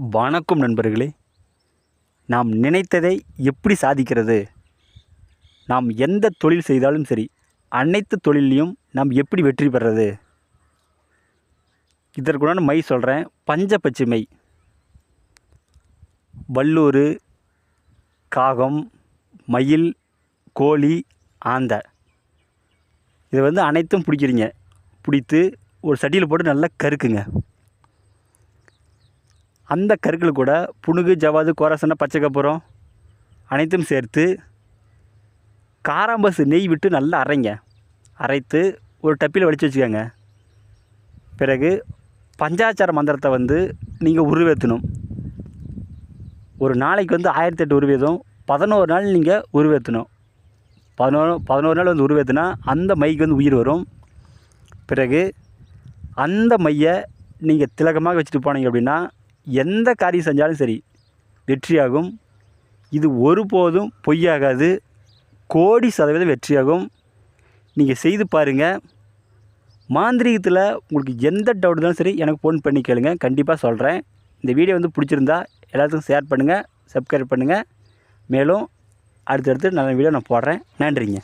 வணக்கம் நண்பர்களே. நாம் நினைத்ததை எப்படி சாதிக்கிறது? நாம் எந்த தொழில் செய்தாலும் சரி அனைத்து தொழிலையும் நாம் எப்படி வெற்றி பெறது இதற்குண்டான மை சொல்கிறேன் பஞ்ச மை. வல்லூர் காகம் மயில் கோழி ஆந்தை. இதை வந்து அனைத்தும் பிடிக்கிறீங்க. பிடித்து ஒரு சட்டியில் போட்டு நல்லா கருக்குங்க. அந்த கருக்கள் கூட புணுகு ஜவாது கோரசனை பச்சைக்கப்புறம் அனைத்தும் சேர்த்து காராம்பஸ் நெய் விட்டு நல்லா அரைங்க. அரைத்து ஒரு டப்பியில் வடித்து வச்சுக்கோங்க. பிறகு பஞ்சாச்சார மந்திரத்தை வந்து நீங்கள் உருவேற்றணும் ஒரு நாளைக்கு வந்து ஆயிரத்தி எட்டு உருவேதம் பதினோரு நாள் நீங்கள் உருவேற்றணும் பதினோரு பதினோரு நாள் வந்து உருவேற்றினா அந்த மைக்கு வந்து உயிர் வரும். பிறகு அந்த மையை நீங்கள் திலகமாக வச்சுட்டு போனீங்க அப்படின்னா எந்த காரியம் செஞ்சாலும் சரி வெற்றியாகும். இது ஒருபோதும் பொய்யாகாது. கோடி சதவீதம் வெற்றியாகும். நீங்கள் செய்து பாருங்கள் மாந்திரீகத்தில் உங்களுக்கு எந்த டவுட் இருந்தாலும் சரி எனக்கு ஃபோன் பண்ணி கேளுங்க. கண்டிப்பாக சொல்கிறேன் இந்த வீடியோ வந்து பிடிச்சிருந்தா எல்லாத்துக்கும் ஷேர் பண்ணுங்கள் சப்ஸ்கிரைப் பண்ணுங்கள் மேலும் அடுத்தடுத்து நல்ல வீடியோ நான் போடுறேன். நன்றிங்க.